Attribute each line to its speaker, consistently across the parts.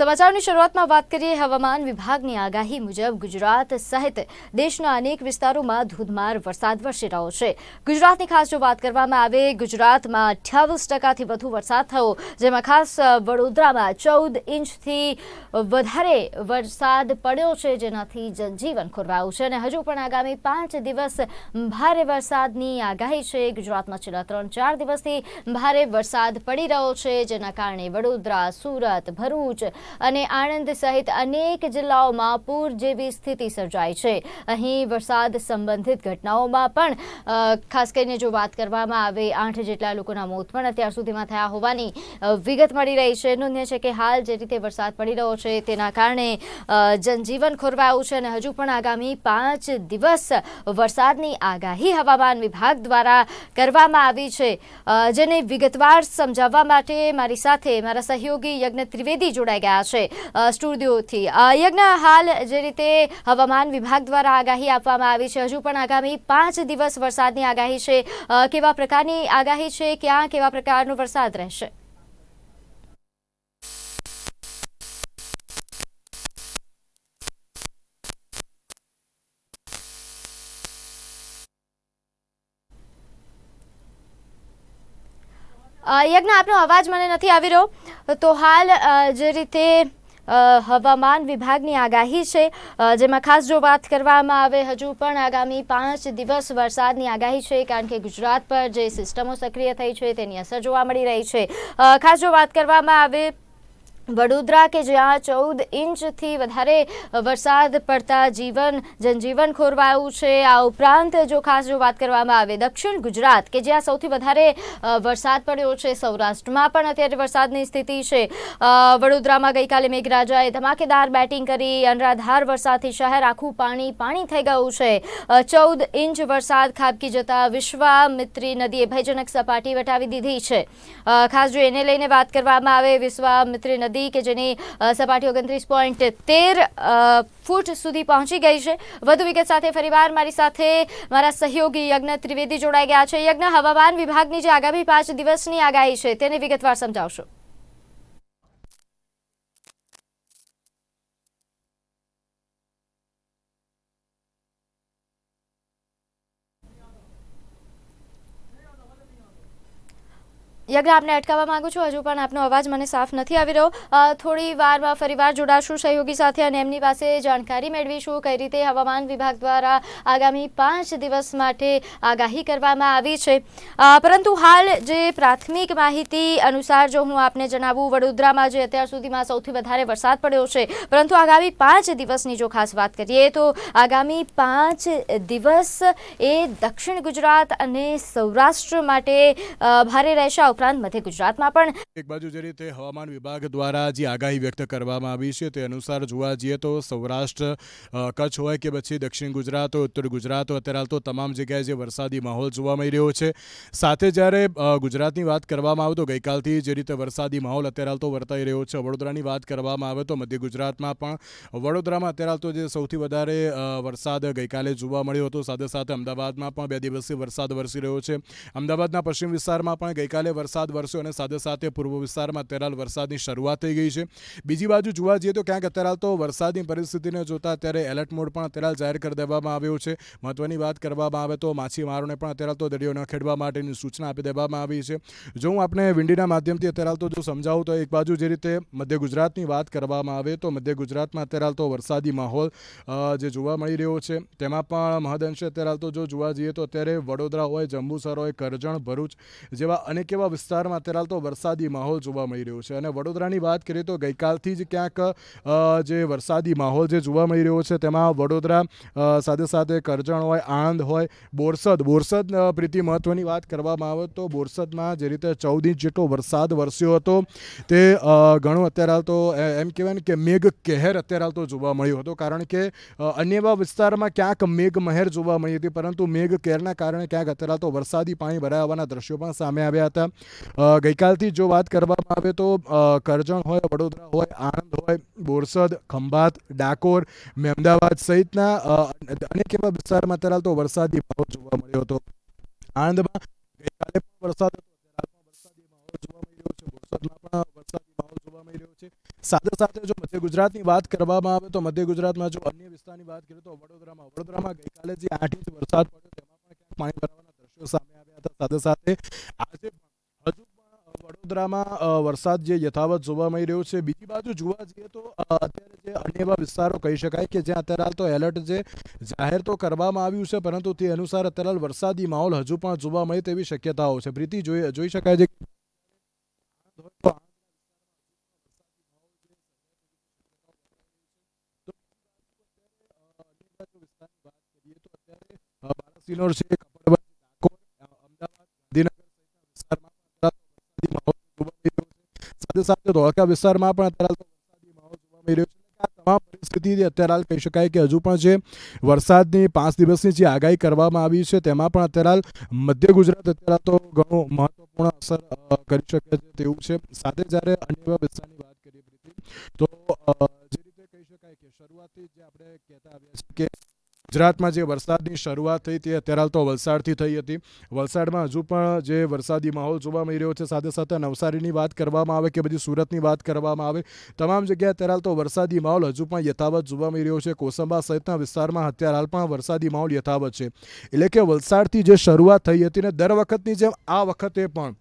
Speaker 1: સમાચારની શરૂઆતમાં વાત કરીએ હવામાન વિભાગની આગાહી મુજબ ગુજરાત સહિત દેશના અનેક વિસ્તારોમાં ધોધમાર વરસાદ વરસી રહ્યો છે. ગુજરાતની ખાસ જો વાત કરવામાં આવે, ગુજરાતમાં અઠ્યાવીસ ટકાથી વધુ વરસાદ થયો, જેમાં ખાસ વડોદરામાં ચૌદ ઇંચથી વધારે વરસાદ પડ્યો છે, જેનાથી જનજીવન ખોરવાયું છે. અને હજુ પણ આગામી પાંચ દિવસ ભારે વરસાદની આગાહી છે. ગુજરાતમાં છેલ્લા ત્રણ ચાર દિવસથી ભારે વરસાદ પડી રહ્યો છે, જેના કારણે વડોદરા, સુરત, ભરૂચ અને આણંદ સહિત અનેક જિલ્લાઓમાં પૂર જેવી સ્થિતિ સર્જાઈ છે. અહીં વરસાદ સંબંધિત ઘટનાઓમાં પણ ખાસ કરીને જો વાત કરવામાં આવે, આઠ જેટલા લોકોના મોત પણ અત્યાર સુધીમાં થયા હોવાની વિગત મળી રહી છે. નોંધ્ય છે કે હાલ જે રીતે વરસાદ પડી રહ્યો છે તેના કારણે જનજીવન ખોરવાયું છે અને હજુ પણ આગામી પાંચ દિવસ વરસાદની આગાહી હવામાન વિભાગ દ્વારા કરવામાં આવી છે. જેને વિગતવાર સમજાવવા માટે મારી સાથે મારા સહયોગી યજ્ઞ ત્રિવેદી જોડાઈ ગયા છે સ્ટુડિયોથી. યજ્ઞ હાલ જે રીતે હવામાન વિભાગ દ્વારા આગાહી આપવામાં આવી છે, હજુ પણ આગામી પાંચ દિવસ વરસાદની આગાહી છે. કેવા પ્રકારની આગાહી છે, ક્યાં કેવા પ્રકારનો વરસાદ રહેશે? યજ્ઞ આપનો અવાજ મને નથી આવી રહ્યો. તો હાલ જે રીતે હવામાન વિભાગની આગાહી છે જેમાં ખાસ જો વાત કરવામાં આવે, હજુ પણ આગામી પાંચ દિવસ વરસાદની આગાહી છે, કારણ કે ગુજરાત પર જે સિસ્ટમો સક્રિય થઈ છે, તેની અસર જોવા મળી રહી છે. ખાસ જો વાત કરવામાં આવે વડોદરા કે જ્યાં ચૌદ ઇંચથી વધારે વરસાદ પડતા જીવન, જનજીવન ખોરવાયું છે. આ ઉપરાંત જો ખાસ જો વાત કરવામાં આવે, દક્ષિણ ગુજરાત કે જ્યાં સૌથી વધારે વરસાદ પડ્યો છે, સૌરાષ્ટ્રમાં પણ અત્યારે વરસાદની સ્થિતિ છે. વડોદરામાં ગઈકાલે મેઘરાજાએ ધમાકેદાર બેટિંગ કરી, અનરાધાર વરસાદથી શહેર આખું પાણી પાણી થઈ ગયું છે. ચૌદ ઇંચ વરસાદ ખાબકી જતા વિશ્વામિત્રી નદીએ ભયજનક સપાટી વટાવી દીધી છે. ખાસ જો એને લઈને વાત કરવામાં આવે વિશ્વામિત્રી નદી કે જેની સપાટી ઓગણત્રીસ પોઈન્ટ તેર ફૂટ સુધી પહોંચી ગઈ છે. વધુ વિગત સાથે ફરીવાર મારી સાથે મારા સહયોગી યજ્ઞ ત્રિવેદી જોડાઈ ગયા છે. યજ્ઞ હવામાન વિભાગની જે આગામી પાંચ દિવસની આગાહી છે, તેને વિગતવાર સમજાવશો. યજ્ઞ આપને અટકાવવા માંગુ છું. હજુ પણ આપનો અવાજ મને સાફ નથી આવી રહ્યો. થોડી વારમાં ફરીવાર જોડાશું સહયોગી સાથે અને એમની પાસે જાણકારી મેળવીશું કઈ રીતે હવામાન વિભાગ દ્વારા આગામી પાંચ દિવસ માટે આગાહી કરવામાં આવી છે. પરંતુ હાલ જે પ્રાથમિક માહિતી અનુસાર જો હું આપને જણાવું, વડોદરામાં જે અત્યાર સુધીમાં સૌથી વધારે વરસાદ પડ્યો છે, પરંતુ આગામી પાંચ દિવસની જો ખાસ વાત કરીએ તો આગામી પાંચ દિવસ એ દક્ષિણ ગુજરાત અને સૌરાષ્ટ્ર માટે ભારે રહેશે ઉપરાંત મધ્ય ગુજરાતમાં પણ
Speaker 2: એક બાજુ જે રીતે હવામાન વિભાગ દ્વારા જે આગાહી વ્યક્ત કરવામાં આવી છે તે અનુસાર જોવા જઈએ તો સૌરાષ્ટ્ર કચ્છ હોય કે પછી દક્ષિણ ગુજરાત હોય, ઉત્તર ગુજરાત હોય, અત્યારે તો તમામ જગ્યાએ જે વરસાદી માહોલ જોવા મળી રહ્યો છે. સાથે જ્યારે ગુજરાતની વાત કરવામાં આવે તો ગઈકાલથી જે રીતે વરસાદી માહોલ અત્યારે તો વર્તાઈ રહ્યો છે. વડોદરાની વાત કરવામાં આવે તો મધ્ય ગુજરાતમાં પણ વડોદરામાં અત્યારે તો જે સૌથી વધારે વરસાદ ગઈકાલે જોવા મળ્યો હતો. સાથે સાથે અમદાવાદમાં પણ બે દિવસથી વરસાદ વરસી રહ્યો છે. અમદાવાદના પશ્ચિમ વિસ્તારમાં પણ ગઈકાલે વરસાદ વરસ્યો અને સાથે સાથે પૂર્વ વિસ્તારમાં અત્યારે વરસાદની શરૂઆત થઈ ગઈ છે. બીજી બાજુ જોવા જઈએ તો ક્યાંક અત્યારે તો વરસાદની પરિસ્થિતિને જોતા અત્યારે એલર્ટ મોડ પણ અત્યારે જાહેર કરી દેવામાં આવ્યો છે. મહત્વની વાત કરવામાં આવે તો માછીમારોને પણ અત્યારે તો દરિયો ન ખેડવા માટેની સૂચના આપી દેવામાં આવી છે. જો હું આપણે વિંડીના માધ્યમથી અત્યારે તો જો સમજાવું તો એક બાજુ જે રીતે મધ્ય ગુજરાતની વાત કરવામાં આવે તો મધ્ય ગુજરાતમાં અત્યારે તો વરસાદી માહોલ જે જોવા મળી રહ્યો છે તેમાં પણ મહદઅંશે અત્યારે તો જો જોવા જઈએ તો અત્યારે વડોદરા હોય, જંબુસર હોય, કરજણ, ભરૂચ જેવા અનેક એવા વિસ્તારમાં અત્યારે હાલ તો વરસાદી માહોલ જોવા મળી રહ્યો છે. અને વડોદરાની વાત કરીએ તો ગઈકાલથી જ ક્યાંક જે વરસાદી માહોલ જે જોવા મળી રહ્યો છે, તેમાં વડોદરા સાથે સાથે કરજણ હોય, આણંદ હોય, બોરસદ બોરસદ પ્રીતિ મહત્વની વાત કરવામાં આવે તો બોરસદમાં જે રીતે ચૌદ ઇંચ જેટલો વરસાદ વરસ્યો હતો, તે ઘણો અત્યારે હાલ તો એમ કહેવાય ને કે મેઘ કહેર અત્યારે હાલ તો જોવા મળ્યો હતો. કારણ કે અન્ય એવા વિસ્તારમાં ક્યાંક મેઘ મહેર જોવા મળી હતી, પરંતુ મેઘ કહેરના કારણે ક્યાંક અત્યારે હાલ તો વરસાદી પાણી ભરાયા હોવાના દ્રશ્યો પણ સામે આવ્યા હતા. ગઈકાલથી જો વાત કરવામાં આવે તો કરજણ હોય, વડોદરા હોય, આણંદ હોય, બોરસદ, ખંભાત, ડાકોર મહેમદાવાદ સહિતના અનેક એવા વિસ્તારમાં અત્યારે તો વરસાદી માહોલ જોવા મળ્યો હતો. આણંદમાં ગઈકાલે પણ વરસાદ હતો, અત્યારે પણ વરસાદી માહોલ જોવા મળી છે. સાથે સાથે જો મધ્ય ગુજરાતની વાત કરવામાં આવે તો મધ્ય ગુજરાતમાં જો અન્ય વિસ્તારની વાત કરીએ તો વડોદરામાં વડોદરામાં ગઈકાલે જે આઠ ઇંચ વરસાદ પડ્યો, તેમાં પણ ક્યાંક પાણી ભરાવાના દ્રશ્યો સામે આવ્યા હતા. સાથે સાથે વડોદરામાં વરસાદ જે યથાવત જોવા મળી રહ્યો છે. બીજી બાજુ જોવા જઈએ તો અત્યારે જે અન્ય એવા વિસ્તારો કહી શકાય કે જ્યાં અત્યારે હાલ તો એલર્ટ જે જાહેર તો કરવામાં આવ્યું છે, પરંતુ તે અનુસાર અત્યારે હાલ વરસાદી માહોલ હજુ પણ જોવા મળે તેવી શક્યતાઓ છે. પ્રીતિ, જોઈ જોઈ શકાય છે સિનોર છે કપડવંજ, ડાકોર, અમદાવાદ ગાંધીનગર સહિતના વિસ્તારમાં પણ અત્યારે હાલ વરસાદી માહોલ જોવા મળી રહ્યો છે સાથે સાથે ધોળકા વિસ્તારમાં પણ અત્યારે જોવા મળી રહ્યો છે. તમામ પરિસ્થિતિ અત્યારે હાલ કહી શકાય કે હજુ પણ જે વરસાદની પાંચ દિવસની જે આગાહી કરવામાં આવી છે, તેમાં પણ અત્યારે હાલ મધ્ય ગુજરાત અત્યારે તો ઘણું મહત્વપૂર્ણ અસર કરી શકે છે તેવું છે. સાથે જ્યારે અન્ય વિસ્તારની વાત કરીએ તો જે રીતે કહી શકાય કે શરૂઆતથી જે આપણે કહેતા આવ્યા છીએ કે ગુજરાતમાં જે વરસાદની શરૂઆત થઈ તે અત્યારે હાલ તો વલસાડથી થઈ હતી. વલસાડમાં હજુ પણ જે વરસાદી માહોલ જોવા મળી રહ્યો છે, સાથે સાથે નવસારીની વાત કરવામાં આવે કે બધી સુરતની વાત કરવામાં આવે, તમામ જગ્યાએ અત્યારે હાલ તો વરસાદી માહોલ હજુ પણ યથાવત જોવા મળી રહ્યો છે. કોસંબા સહિતના વિસ્તારમાં અત્યારે હાલ પણ વરસાદી માહોલ યથાવત છે. એટલે કે વલસાડથી જે શરૂઆત થઈ હતી ને દર વખતની જેમ આ વખતે પણ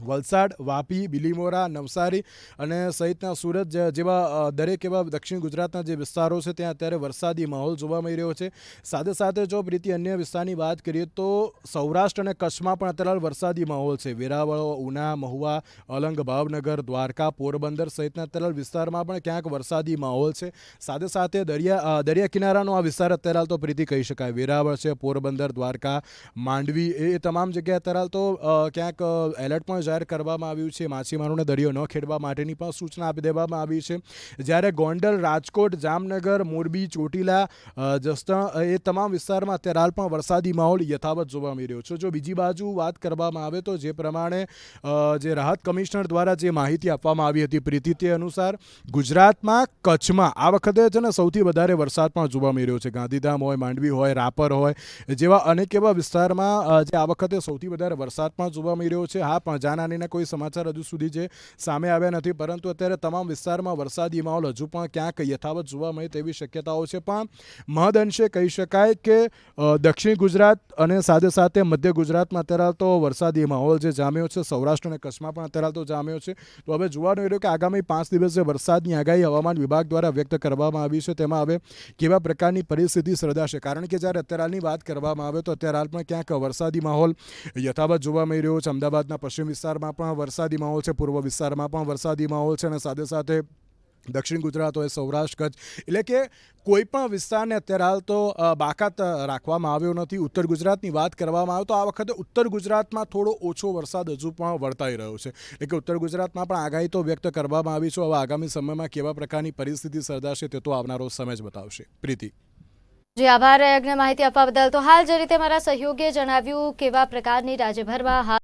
Speaker 2: વલસાડ, વાપી, બિલીમોરા, નવસારી અને સહિતના સુરત જેવા દરેક એવા દક્ષિણ ગુજરાતના જે વિસ્તારો છે, ત્યાં અત્યારે વરસાદી માહોલ જોવા મળી રહ્યો છે. સાથે સાથે જો પ્રીતિ અન્ય વિસ્તારની વાત કરીએ તો સૌરાષ્ટ્ર અને કચ્છમાં પણ અત્યારે વરસાદી માહોલ છે. વેરાવળો, ઉના, મહુવા, અલંગ, ભાવનગર, દ્વારકા, પોરબંદર સહિતના અત્યારે વિસ્તારમાં પણ ક્યાંક વરસાદી માહોલ છે. સાથે સાથે દરિયા દરિયા કિનારાનો આ વિસ્તાર અત્યારે તો પ્રીતિ કહી શકાય. વેરાવળ છે, પોરબંદર, દ્વારકા, માંડવી એ એ તમામ જગ્યાએ અત્યારે તો ક્યાંક એલર્ટ પણ જાહેર કરવામાં આવ્યું છે. માછીમારોને દરિયો ન ખેડવા માટેની પણ સૂચના આપી દેવામાં આવી છે. જ્યારે ગોંડલ, રાજકોટ, જામનગર, મોરબી, ચોટીલા જસદણ એ તમામ વિસ્તારમાં અત્યારે હાલ પણ વરસાદી માહોલ યથાવત જોવા મળી રહ્યો છે. જો બીજી બાજુ વાત કરવામાં આવે તો જે પ્રમાણે જે રાહત કમિશનર દ્વારા જે માહિતી આપવામાં આવી હતી પ્રીતિ તે અનુસાર ગુજરાતમાં કચ્છમાં આ વખતે છે ને સૌથી વધારે વરસાદ પણ જોવા મળી રહ્યો છે. ગાંધીધામ હોય, માંડવી હોય, રાપર હોય, જેવા અનેક એવા વિસ્તારમાં જે આ વખતે સૌથી વધારે વરસાદ પણ જોવા મળી રહ્યો છે. હા, પણ જાનહાનીના કોઈ સમાચાર હજુ સુધી જે સામે આવ્યા નથી, પરંતુ અત્યારે તમામ વિસ્તારમાં વરસાદી માહોલ હજુ પણ ક્યાંક યથાવત જોવા મળે તેવી શક્યતાઓ છે. પણ મહદઅંશે કહી શકાય કે દક્ષિણ ગુજરાત અને સાથે સાથે મધ્ય ગુજરાતમાં અત્યારે તો વરસાદી માહોલ જે જામ્યો છે સૌરાષ્ટ્ર અને કચ્છમાં પણ અત્યારે તો જામ્યો છે. તો હવે જોવાનું રહ્યું કે આગામી પાંચ દિવસ જે વરસાદની આગાહી હવામાન વિભાગ દ્વારા વ્યક્ત કરવામાં આવી છે, તેમાં હવે કેવા પ્રકારની પરિસ્થિતિ સર્જાશે? કારણ કે જ્યારે અત્યારે વાત કરવામાં આવે તો અત્યારે હાલ પણ ક્યાંક વરસાદી માહોલ યથાવત જોવા મળી રહ્યો છે. અમદાવાદના પશ્ચિમ વિસ્તારમાં પણ વરસાદી માહોલ છે, પૂર્વ વિસ્તારમાં પણ વરસાદી માહોલ છે અને સાથે સાથે દક્ષિણ ગુજરાત હોય, સૌરાષ્ટ્ર, કચ્છ, એટલે કે કોઈ પણ વિસ્તારને અત્યારે હાલ તો બાકાત રાખવામાં આવ્યો નથી. ઉત્તર ગુજરાતની વાત કરવામાં આવે તો આ વખતે ઉત્તર ગુજરાતમાં થોડો ઓછો વરસાદ હજુ પણ વર્તાઈ રહ્યો છે. એટલે કે ઉત્તર ગુજરાતમાં પણ આગાહી તો વ્યક્ત કરવામાં આવી છે. હવે આગામી સમયમાં કેવા પ્રકારની પરિસ્થિતિ સર્જાશે તે તો આવનારો સમય જ બતાવશે. પ્રીતિ.
Speaker 1: જી, આભાર. માહિતી આપવા બદલ તો હાલ જે રીતે મારા સહયોગીએ જણાવ્યું, કેવા પ્રકારની રાજ્યભરમાં હાલ